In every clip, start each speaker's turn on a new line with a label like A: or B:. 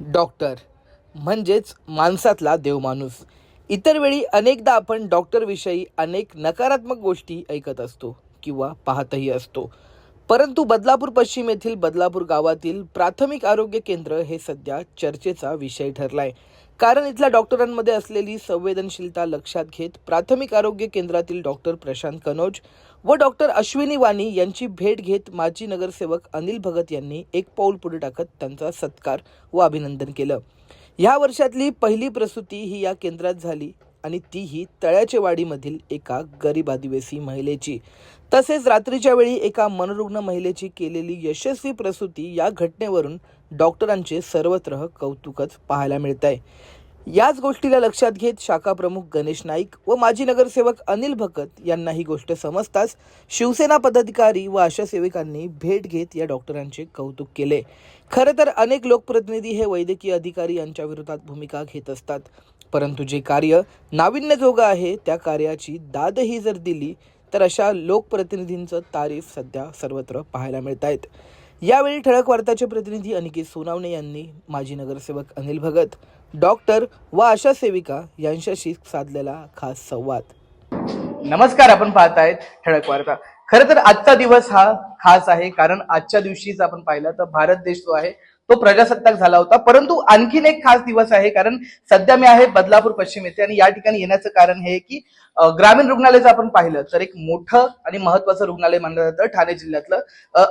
A: Doctor. म्हणजेच माणसातला देवमाणूस इतर वेळी अनेकदा आपण डॉक्टरविषयी अनेक नकारात्मक गोष्टी ऐकत असतो किंवा पाहतही असतो. परंतु बदलापूर पश्चिम येथील बदलापूर गावातील प्राथमिक आरोग्य केंद्र हे सध्या चर्चेचा विषय ठरलाय. कारण इथल्या डॉक्टरांमध्ये असलेली संवेदनशीलता लक्षात घेत प्राथमिक आरोग्य केंद्रातील डॉक्टर प्रशांत कनोज व डॉक्टर अश्विनी वाणी यांची भेट घेत माजी नगरसेवक अनिल भगत यांनी एक पाऊल पुढे टाकत त्यांचा सत्कार व अभिनंदन केलं. ह्या वर्षातली पहिली प्रसूती ही या केंद्रात झाली आणि तीही तळ्याचे वाडीमधील एका गरीब आदिवासी महिलेची. तसेच रात्रीच्या वेळी एका मनरुग्ण महिलेची केलेली यशस्वी प्रसूती या घटनेवरून डॉक्टरांचे सर्वत्र कौतुकच पाहायला मिळत आहे याच गोष्टीला लक्षात घेत शाखा प्रमुख गणेश नाईक व माजी नगरसेवक अनिल भगत यांना ही गोष्ट समजताच शिवसेना पदाधिकारी व आशा सेविकांनी भेट घेत या डॉक्टरांचे कौतुक केले. खरं तर अनेक लोकप्रतिनिधी हे वैद्यकीय अधिकारी यांच्या विरोधात भूमिका घेत असतात. परंतु जे कार्य नाविन्यजोगं आहे त्या कार्याची दादही जर दिली तर अशा लोकप्रतिनिधींचं तारीफ सध्या सर्वत्र पाहायला मिळत आहेत यावेळी ठळक वार्ताचे प्रतिनिधी अनिकेत सोनावणे यांनी माजी नगरसेवक अनिल भगत डॉक्टर व आशा सेविका यांच्याशी साधलेला खास संवाद. नमस्कार आपण पाहतायत ठळक वार्ता. खर तर आजचा दिवस हा खास आहे कारण आजच्या दिवशीच आपण पाहिलं तर भारत देश जो आहे तो प्रजासत्ताक झाला होता. परंतु आणखीन एक खास दिवस आहे कारण सध्या मी आहे बदलापूर पश्चिम येथे आणि या ठिकाणी येण्याचं कारण हे की ग्रामीण रुग्णालय जर आपण पाहिलं तर एक मोठं आणि महत्वाचं रुग्णालय मानलं जातं ठाणे जिल्ह्यातलं.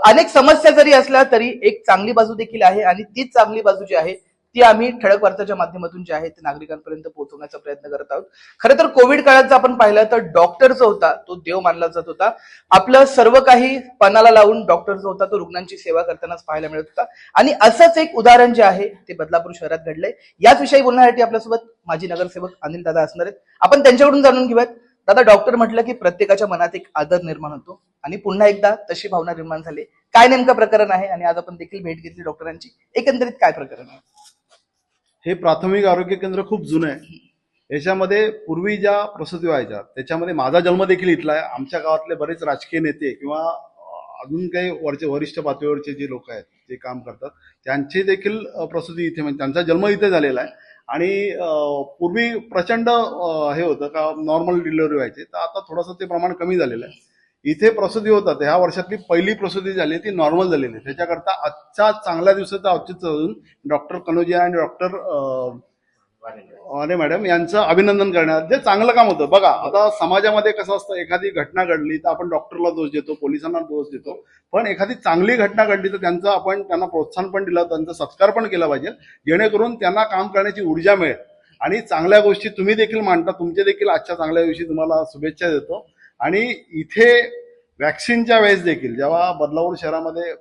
A: अनेक समस्या जरी असल्या तरी एक चांगली बाजू देखील आहे आणि तीच चांगली बाजू जी आहे ती आम्ही ठळक वार्ताच्या माध्यमातून जे आहे ते नागरिकांपर्यंत पोहोचवण्याचा प्रयत्न करत आहोत. खरं तर कोविड काळात आपण पाहिलं तर डॉक्टर जो होता तो देव मानला जात होता. आपलं सर्व काही पणाला लावून डॉक्टर जो होता तो रुग्णांची सेवा करतानाच पाहायला मिळत होता. आणि असंच एक उदाहरण जे आहे ते बदलापूर शहरात घडलंय. याच विषयी बोलण्यासाठी आपल्यासोबत माजी नगरसेवक अनिल दादा असणार आहेत. आपण त्यांच्याकडून जाणून घेऊयात. दादा डॉक्टर म्हटलं की प्रत्येकाच्या मनात एक आदर निर्माण होतो. आणि पुन्हा एकदा तशी भावना निर्माण झाली. काय नेमकं प्रकरण आहे? आणि आज आपण देखील भेट घेतली डॉक्टरांची एकंदरीत काय प्रकरण आहे?
B: हे प्राथमिक आरोग्य केंद्र खूप जुनं आहे. याच्यामध्ये पूर्वी ज्या प्रसूती व्हायच्या त्याच्यामध्ये माझा जन्म देखील इथला आहे. आमच्या गावातले बरेच राजकीय नेते किंवा अजून काही वरचे वरिष्ठ पातळीवरचे जे लोक आहेत जे काम करतात त्यांची देखील प्रसूती इथे म्हणजे त्यांचा जन्म इथे झालेला आहे. आणि पूर्वी प्रचंड हे होतं का नॉर्मल डिलिव्हरी व्हायची. तर आता थोडंसं ते प्रमाण कमी झालेलं आहे. इथे प्रसूती होतात ह्या वर्षातली पहिली प्रसूती झाली ती नॉर्मल झालेली आहे त्याच्याकरता आजच्या चांगल्या दिवसाचं औचित्य साधून डॉक्टर कनोजिया आणि डॉक्टर अरे मॅडम यांचं अभिनंदन करण्यात जे चांगलं काम होतं. बघा आता समाजामध्ये कसं असतं एखादी घटना घडली तर आपण डॉक्टरला दोष देतो पोलिसांना दोष देतो. पण एखादी चांगली घटना घडली तर त्यांचं आपण त्यांना प्रोत्साहन पण दिलं त्यांचा सत्कार पण केला पाहिजे. जेणेकरून त्यांना काम करण्याची ऊर्जा मिळेल. आणि चांगल्या गोष्टी तुम्ही देखील मांडता तुमचे देखील आजच्या चांगल्या दिवशी तुम्हाला शुभेच्छा देतो. आणि इथे वॅक्सिनच्या वेळेस देखील जेव्हा बदलापूर शहरामध्ये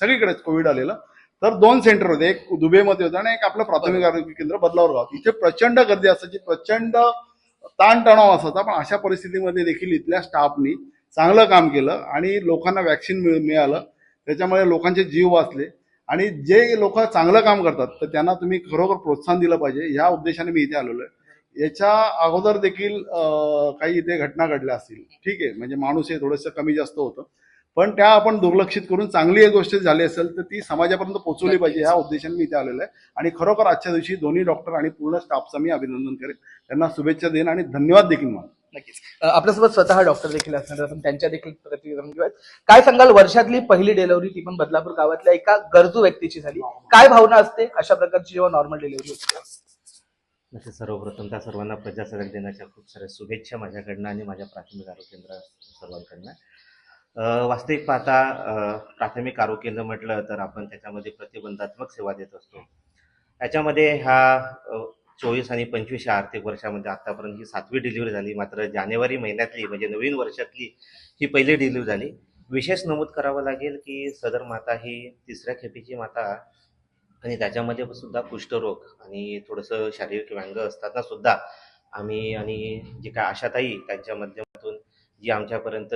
B: सगळीकडेच कोविड आलेलं तर दोन सेंटर होते. एक दुबईमध्ये होतं आणि एक आपलं प्राथमिक आरोग्य केंद्र बदलावर गावात इथे प्रचंड गर्दी असायची प्रचंड ताणतणाव असायचा. पण अशा परिस्थितीमध्ये देखील इथल्या स्टाफनी चांगलं काम केलं आणि लोकांना वॅक्सिन मिळ मिळालं. त्याच्यामुळे लोकांचे जीव वाचले. आणि जे लोक चांगलं काम करतात तर त्यांना तुम्ही खरोखर प्रोत्साहन दिलं पाहिजे. ह्या उद्देशाने मी इथे आलेलो आहे. याच्या अगोदर देखील काही इथे घटना घडल्या असतील. ठीक आहे म्हणजे माणूस हे थोडंसं कमी जास्त होतं. पण त्या आपण दुर्लक्षित करून चांगली एक गोष्ट झाली असेल तर ती समाजापर्यंत पोहोचवली पाहिजे. ह्या उद्देशाने मी इथे आलेलो आहे. आणि खरोखर आजच्या दिवशी दोन्ही डॉक्टर आणि पूर्ण स्टाफचं मी अभिनंदन करेन. त्यांना शुभेच्छा देईन आणि धन्यवाद देखील मानतो
A: नक्कीच. आपल्यासोबत स्वतः डॉक्टर देखील असणार. आपण त्यांच्या देखील प्रतिक्रिया जाणून घेऊयात. काय सांगाल वर्षातली पहिली डिलिव्हरी ती पण बदलापूर गावातल्या एका गरजू व्यक्तीची झाली. काय भावना असते अशा प्रकारची जेव्हा नॉर्मल डिलिव्हरी होते?
C: नक्की सर्वप्रथम त्या सर्वांना प्रजासत्ताक दिनाच्या खूप साऱ्या शुभेच्छा माझ्याकडनं आणि माझ्या प्राथमिक आरोग्य केंद्र सर्वांकडनं. वास्तविक पाहता प्राथमिक आरोग्य केंद्र म्हटलं तर आपण त्याच्यामध्ये प्रतिबंधात्मक सेवा देत असतो. याच्यामध्ये ह्या चोवीस आणि पंचवीस या आर्थिक वर्षामध्ये आतापर्यंत ही सातवी डिलिव्हरी झाली. मात्र जानेवारी महिन्यातली म्हणजे नवीन वर्षातली ही पहिली डिलिव्हरी झाली. विशेष नमूद करावं लागेल की सदर माता ही तिसऱ्या खेपेची माता आणि त्याच्यामध्ये सुद्धा कुष्ठरोग आणि थोडंसं शारीरिक व्यंग असताना सुद्धा आम्ही आणि जे काय आशाताई त्यांच्या माध्यमातून जी आमच्यापर्यंत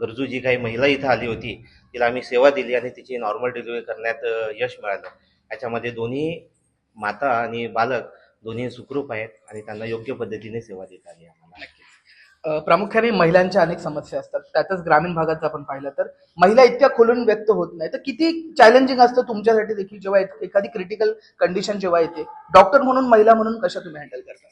C: गरजू जी काही महिला इथं आली होती तिला आम्ही सेवा दिली आणि तिची नॉर्मल डिलिव्हरी करण्यात यश मिळालं. याच्यामध्ये दोन्ही माता आणि बालक दोन्ही सुखरूप आहेत आणि त्यांना योग्य पद्धतीने सेवा देत आली आम्हाला.
A: प्रामुख्याने महिलांच्या अनेक समस्या असतात. त्यातच ग्रामीण भागात जर आपण पाहिलं तर महिला इतक्या खोलून व्यक्त होत नाही तर किती चॅलेंजिंग असतं तुमच्यासाठी देखील जेव्हा एखादी क्रिटिकल कंडिशन जेव्हा येते डॉक्टर म्हणून महिला म्हणून कशा तुम्ही हँडल करता?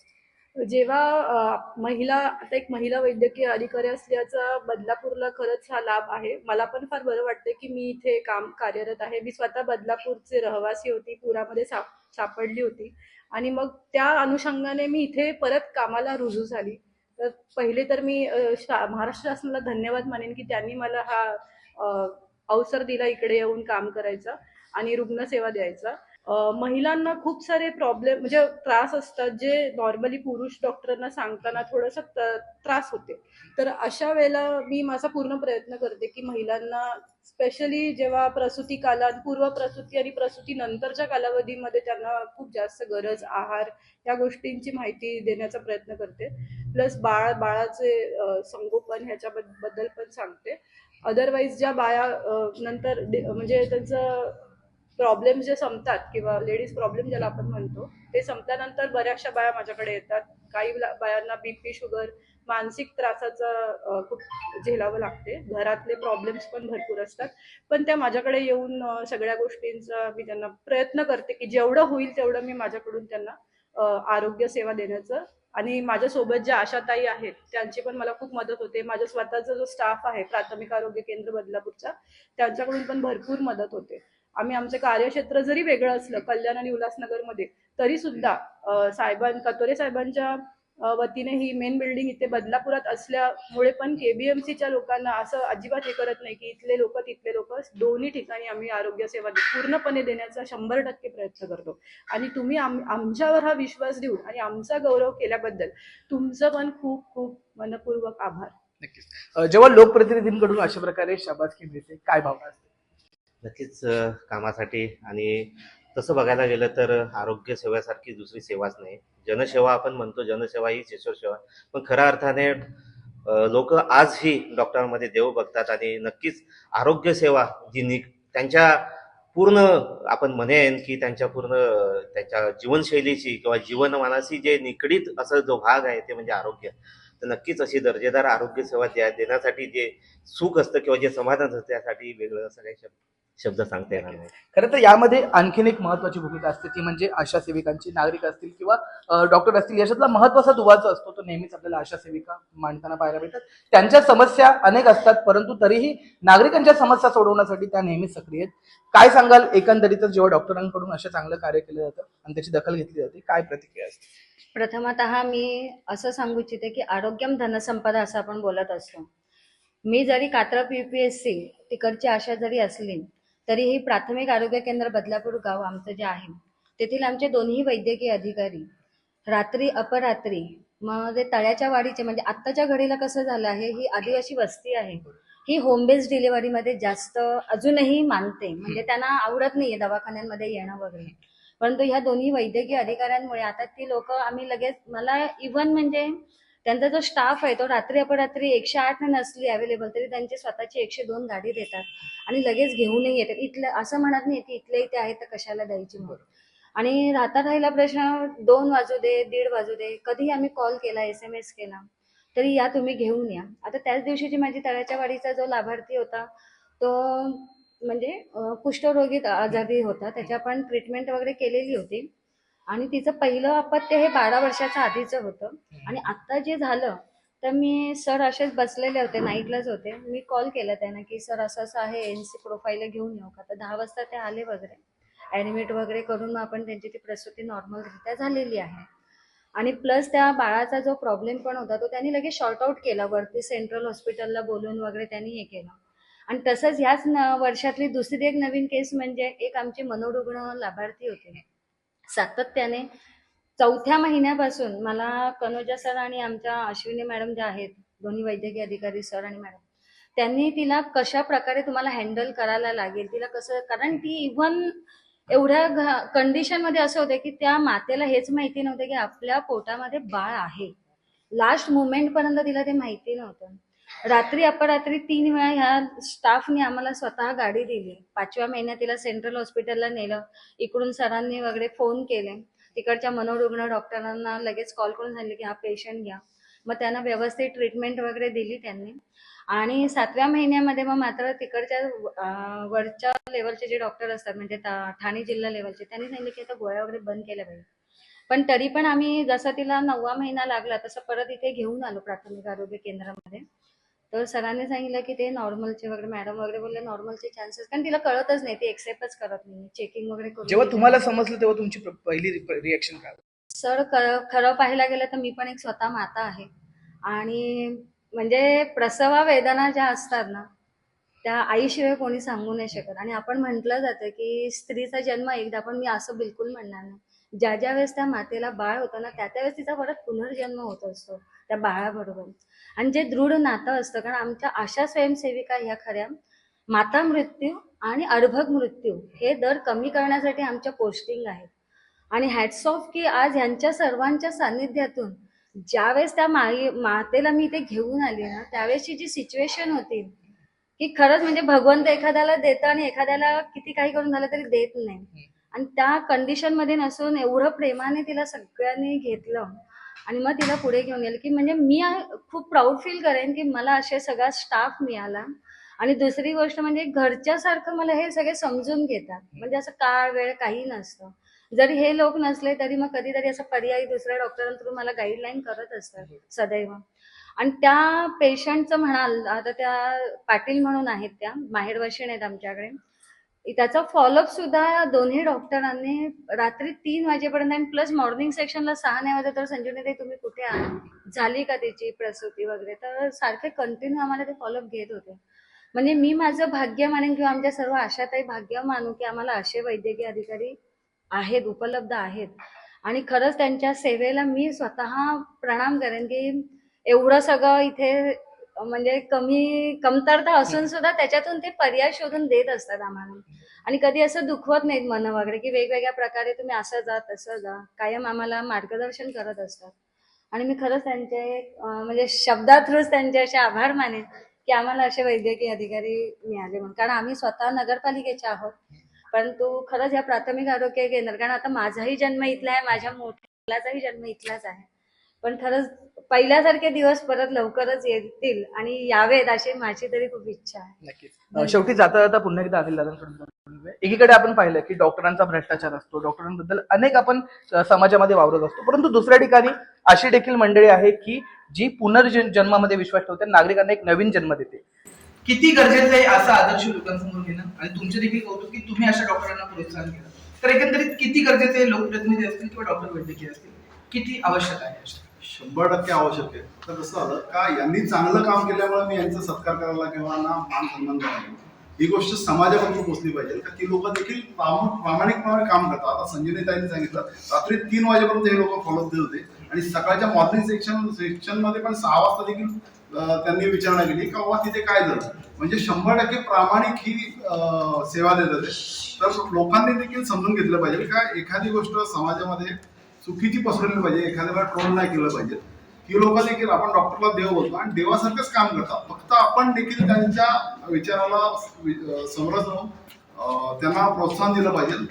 D: जेव्हा महिला आता एक महिला वैद्यकीय अधिकारी असल्याचा बदलापूरला खरंच हा लाभ आहे. मला पण फार बरं वाटतं की मी इथे काम कार्यरत आहे. मी स्वतः बदलापूरचे रहिवासी होती पुरामध्ये साप सापडली होती. आणि मग त्या अनुषंगाने मी इथे परत कामाला रुजू झाली. तर पहिले तर मी शा- महाराष्ट्र शासनाला धन्यवाद मानेन की त्यांनी मला हा अवसर दिला इकडे येऊन काम करायचा आणि रुग्णसेवा द्यायचा. महिलांना खूप सारे प्रॉब्लेम म्हणजे त्रास असतात जे नॉर्मली पुरुष डॉक्टरांना सांगताना थोडंसं त्रास होते. तर अशा वेळेला मी माझा पूर्ण प्रयत्न करते की महिलांना स्पेशली जेव्हा प्रसूती कालात पूर्व प्रसूती आणि प्रसूती नंतरच्या कालावधीमध्ये त्यांना खूप जास्त गरज आहार या गोष्टींची माहिती देण्याचा प्रयत्न करते. प्लस बाळ बाळाचे संगोपन ह्याच्याबद्दल पण सांगते. अदरवाईज ज्या बाया नंतर म्हणजे त्यांचं प्रॉब्लेम जे संपतात किंवा लेडीज प्रॉब्लेम ज्याला आपण म्हणतो ते संपल्यानंतर बऱ्याचशा बाया माझ्याकडे येतात. काही बायांना बीपी शुगर मानसिक त्रासाचं खूप झेलावं लागते. घरातले प्रॉब्लेम्स पण भरपूर असतात. पण त्या माझ्याकडे येऊन सगळ्या गोष्टींचा मी त्यांना प्रयत्न करते की जेवढं होईल तेवढं मी माझ्याकडून त्यांना आरोग्य सेवा देण्याचं आणि माझ्यासोबत ज्या आशाताई आहेत त्यांची पण मला खूप मदत होते. माझ्या स्वतःचा जो स्टाफ आहे प्राथमिक आरोग्य केंद्र बदलापूरचा त्यांच्याकडून पण भरपूर मदत होते. आम्ही आमचं कार्यक्षेत्र जरी वेगळं असलं कल्याण आणि उल्हासनगरमध्ये तरी सुद्धा साहेबां कतोरे साहेबांच्या वतीने ही मेन बिल्डिंग इथे बदलापुरात असल्यामुळे पण केबीएमसीच्या लोकांना असं अजिबात हे करत नाही की इथले लोक तिथले लोक दोन्ही ठिकाणी आम्ही आरोग्य सेवा दे- पूर्णपणे देण्याचा शंभर टक्के प्रयत्न करतो. आणि तुम्ही आम आमच्यावर हा विश्वास देऊन आणि आमचा गौरव केल्याबद्दल तुमचं पण खूप खूप मनपूर्वक आभार.
A: नक्कीच. जेव्हा लोकप्रतिनिधींकडून अशा प्रकारे शाबासकी मिळते काय भावना असते?
C: नक्कीच कामासाठी आणि तसं बघायला गेलं तर आरोग्य सेवेसारखी दुसरी सेवाच नाही. जनसेवा आपण म्हणतो जनसेवा ही ईश्वर सेवा पण खऱ्या अर्थाने लोक आजही डॉक्टरांमध्ये देव बघतात आणि नक्कीच आरोग्य सेवा जी नि त्यांच्या पूर्ण आपण म्हणेन की त्यांच्या पूर्ण त्यांच्या जीवनशैलीशी किंवा जीवनमानाशी जे निगडीत असा जो भाग आहे ते म्हणजे आरोग्य. तर नक्कीच अशी दर्जेदार आरोग्य सेवा द्या देण्यासाठी जे सुख असतं किंवा जे समाधान असतं त्यासाठी वेगळं असं काही शब्द शब्द सांगता येणार नाही
A: खरं तर यामध्ये आणखीन एक महत्वाची भूमिका असते ती म्हणजे आशा सेविकांची नागरिक असतील किंवा डॉक्टर असतील याच्यातला महत्त्वाचा दुवा जो असतो तो नेहमीच आपल्याला आशा सेविका मांडताना पाहायला मिळतात. त्यांच्या समस्या अनेक असतात परंतु तरीही नागरिकांच्या समस्या सोडवण्यासाठी त्या नेहमीच सक्रिय आहेत. काय सांगाल एकंदरीतच जेव्हा डॉक्टरांकडून असं चांगलं कार्य केलं जातं आणि त्याची दखल घेतली जाते काय प्रतिक्रिया असते?
E: प्रथमतः मी असं सांगू इच्छिते की आरोग्यम धनसंपदा असं आपण बोलत असतो. मी जरी Katrap U P S C तिकडची आशा जरी असली तरीही प्राथमिक आरोग्य केंद्र बदलापूर गाव आमचं जे आहे तेथील आमचे दोन्ही वैद्यकीय अधिकारी रात्री अपरात्री मग तळ्याच्या वाडीचे म्हणजे आत्ताच्या घडीला कसं झालं आहे ही आदिवासी वस्ती आहे ही होम बेस्ड डिलिव्हरीमध्ये जास्त अजूनही मानते म्हणजे त्यांना आवडत नाहीये दवाखान्यांमध्ये येणं वगैरे. परंतु ह्या दोन्ही वैद्यकीय अधिकाऱ्यांमुळे आता ती लोक आम्ही लगेच मला इव्हन म्हणजे त्यांचा जो स्टाफ आहे तो रात्री अपरात्री एकशे आठ नसली अवेलेबल तरी त्यांची स्वतःची एकशे दोन गाडी देतात. आणि लगेच घेऊनही येतात. इथलं असं म्हणत नाही की इथल्या इथे आहे तर कशाला द्यायची म्हणून आणि राहता राहिला प्रश्न दोन वाजू दे दीड वाजू दे. कधीही आम्ही कॉल केला एस एम एस केला तरी या तुम्ही घेऊन या. आता त्याच दिवशीची माझी तळ्याच्या वाडीचा जो लाभार्थी होता तो म्हणजे कुष्ठरोगीत कुष्ठरोगी आजारी होता. त्याच्या पण ट्रीटमेंट वगैरे केलेली होती. आणि तिचं पहिलं अपत्य हे बारा वर्षाचं आधीचं होतं. आणि आत्ता जे झालं तर मी सर असेच बसलेले होते नाईटलाच होते. मी कॉल केला त्यांना की सर असं असं आहे एन सी प्रोफाईल घेऊन येऊ का? तर दहा वाजता ते आले वगैरे. ॲडमिट वगैरे करून मग आपण त्यांची ती प्रसूती नॉर्मलरित्या झालेली आहे. आणि प्लस त्या बाळाचा जो प्रॉब्लेम पण होता तो त्यांनी लगेच शॉर्ट आऊट केला. वरती सेंट्रल हॉस्पिटलला बोलून वगैरे त्यांनी हे केलं. आणि तसंच ह्याच वर्षातली दुसरी एक नवीन केस म्हणजे एक आमचे मनोरुग्ण लाभार्थी होते. सातत्याने. चौथ्या महिन्यापासून मला कनोजा सर आणि आमच्या अश्विनी मॅडम ज्या आहेत दोन्ही वैद्यकीय अधिकारी सर आणि मॅडम त्यांनी तिला कशा प्रकारे तुम्हाला हँडल करायला लागेल तिला कसं कारण ती इव्हन एवढ्या कंडिशनमध्ये असं होतं की त्या मातेला हेच माहिती नव्हतं की आपल्या पोटामध्ये बाळ आहे. लास्ट मुमेंट पर्यंत तिला ते माहिती नव्हतं. रात्री अपरात्री तीन वेळा ह्या स्टाफने आम्हाला स्वतः गाडी दिली. पाचव्या महिन्यात तिला सेंट्रल हॉस्पिटलला नेलं. इकडून सरांनी वगैरे फोन केले. तिकडच्या मनोरुग्ण डॉक्टरांना लगेच कॉल करून सांगितले की हा पेशंट घ्या. मग त्यांना व्यवस्थित ट्रीटमेंट वगैरे दिली त्यांनी. आणि सातव्या महिन्यामध्ये मग मात्र तिकडच्या वरच्या लेवलचे जे डॉक्टर असतात म्हणजे ठाणे जिल्हा लेवलचे त्यांनी सांगितले की आता गोळ्या वगैरे बंद केल्या पाहिजे. पण तरी पण आम्ही जसं तिला नववा महिना लागला तसं परत इथे घेऊन आलो प्राथमिक आरोग्य केंद्रामध्ये. तर सरांनी सांगितलं की ते नॉर्मलचे वगैरे मॅडम वगैरे बोलले नॉर्मलचे चान्सेस कारण तिला कळतच नाही ती एक्सेप्टच करत नाही. चेकिंग वगैरे
A: जेव्हा. तुम्हाला समजलं तेव्हा तुमची प- पहिली रिएक्शन काय होती?
E: सर खरं पाहायला गेलं तर मी पण एक स्वतः माता आहे. आणि म्हणजे प्रसवा वेदना ज्या असतात ना त्या आईशिवाय कोणी सांगू नाही शकत. आणि आपण म्हटलं जातं की स्त्रीचा जन्म एकदा पण मी असं बिलकुल म्हणणार नाही. ज्या ज्या वेळेस त्या मातेला बाळ होतं ना त्या त्यावेळेस तिचा परत पुनर्जन्म होत असतो त्या बाळाबरोबर. आणि जे दृढ नातं असतं कारण आमच्या आशा स्वयंसेविका ह्या खऱ्या माता मृत्यू आणि अर्भक मृत्यू हे दर कमी करण्यासाठी आमच्या पोस्टिंग आहेत. आणि हॅट्स ऑफ की आज ह्यांच्या सर्वांच्या सान्निध्यातून ज्यावेळेस त्या माई मातेला मी ते घेऊन आली ना त्यावेळेसची जी सिच्युएशन होती की खरंच म्हणजे भगवंत एखाद्याला देतं आणि एखाद्याला किती काही करून झालं तरी देत नाही. आणि त्या कंडिशनमध्ये नसून एवढं प्रेमाने तिला सगळ्यांनी घेतलं आणि मग तिला पुढे घेऊन गेलं की म्हणजे मी खूप प्राऊड फील करेन की मला असे सगळा स्टाफ मिळाला. आणि दुसरी गोष्ट म्हणजे घरच्यासारखं मला हे सगळे समजून घेतात. म्हणजे असं काळ वेळ काही नसतं. जरी हे लोक नसले तरी मग कधीतरी असं पर्यायी दुसऱ्या डॉक्टरांकडून मला गाईडलाईन करत असतात सदैव. आणि त्या पेशंटचं म्हणाल आता त्या पाटील म्हणून आहेत त्या माहेरवाशीण आहेत आमच्याकडे. त्याचा फॉलोअप सुद्धा दोन्ही डॉक्टरांनी रात्री तीन वाजेपर्यंत आणि प्लस मॉर्निंग सेक्शनला सहा नाही वाजता. तर संजीवनी ते तुम्ही कुठे झाली का त्याची प्रसूती वगैरे? तर सारखे कंटिन्यू आम्हाला ते फॉलोअप घेत होते. म्हणजे मी माझं भाग्य मानेन किंवा आमच्या सर्व आशाताई भाग्य मानू की आम्हाला असे वैद्यकीय अधिकारी आहेत उपलब्ध आहेत. आणि खरंच त्यांच्या सेवेला मी स्वतः प्रणाम करेन की एवढं सगळं इथे म्हणजे कमी कमतरता असून सुद्धा त्याच्यातून ते पर्याय शोधून देत असतात आम्हाला. आणि कधी असं दुखवत नाहीत मन वगैरे की वेगवेगळ्या प्रकारे तुम्ही असं जा तसं जा कायम आम्हाला मार्गदर्शन करत असतात. आणि मी खरंच त्यांचे म्हणजे म्हणजे शब्दाथ्रूच त्यांचे असे आभार मानेन की आम्हाला असे वैद्यकीय अधिकारी मिळाले म्हणून. कारण आम्ही स्वतः नगरपालिकेचे आहोत. परंतु खरंच या प्राथमिक आरोग्य केंद्र कारण आता माझाही जन्म इथला आहे माझ्या मोठ्या मुलाचाही जन्म इथलाच आहे. पण खरंच पहिल्यासारखे दिवस परत लवकरच येतील आणि यावेत अशी माझी तरी खूप इच्छा आहे.
A: नक्कीच. शेवटी जाता जाता पुन्हा एकदा अनिल दादांकडून एकीकडे आपण पाहिलं की डॉक्टरांचा भ्रष्टाचार असतो. डॉक्टरांबद्दल अनेक आपण समाजामध्ये वावरत असतो. परंतु दुसऱ्या ठिकाणी अशी देखील मंडळी आहे की जी पुनर्जन्मामध्ये विश्वास ठेवते. नागरिकांना एक नवीन जन्म देते. किती गरजेचं आहे असं आदर्श लोकांसमोर घेणं? आणि तुमचे देखील कौतुक की तुम्ही अशा डॉक्टरांना प्रोत्साहन केलं. तर एकंदरीत किती गरजेचे लोकप्रतिनिधी असतील किंवा डॉक्टर वैद्यकीय असतील किती आवश्यक आहे अशा?
B: शंभर टक्के आवश्यक आहे. तर कसं झालं का यांनी चांगलं काम केल्यामुळे मी यांचा सत्कार करायला किंवा ना मान सन्मान करायला ही गोष्ट समाजापर्यंत पोहोचली पाहिजे. का ती लोक देखील प्रामाणिकपणे काम करतात. आता संजय ताईंनी सांगितलं रात्री तीन वाजेपर्यंत हे लोक फॉलो देत होते. आणि सकाळच्या मॉर्निंग सेक्शन सेक्शनमध्ये पण सहा वाजता देखील त्यांनी विचारणा केली का बाबा तिथे काय झालं? म्हणजे शंभर टक्के प्रामाणिक ही सेवा देत होते. तर लोकांनी देखील समजून घेतलं पाहिजे का एखादी गोष्ट समाजामध्ये चुकीची पसरवली पाहिजे एखाद्याला ट्रोल नाही केलं पाहिजे. ही लोक देखील आपण डॉक्टरला देव बोलतो आणि देवासारखंच काम करतात. फक्त आपण देखील त्यांच्या विचाराला वि- समरस राहून त्यांना प्रोत्साहन दिलं पाहिजे.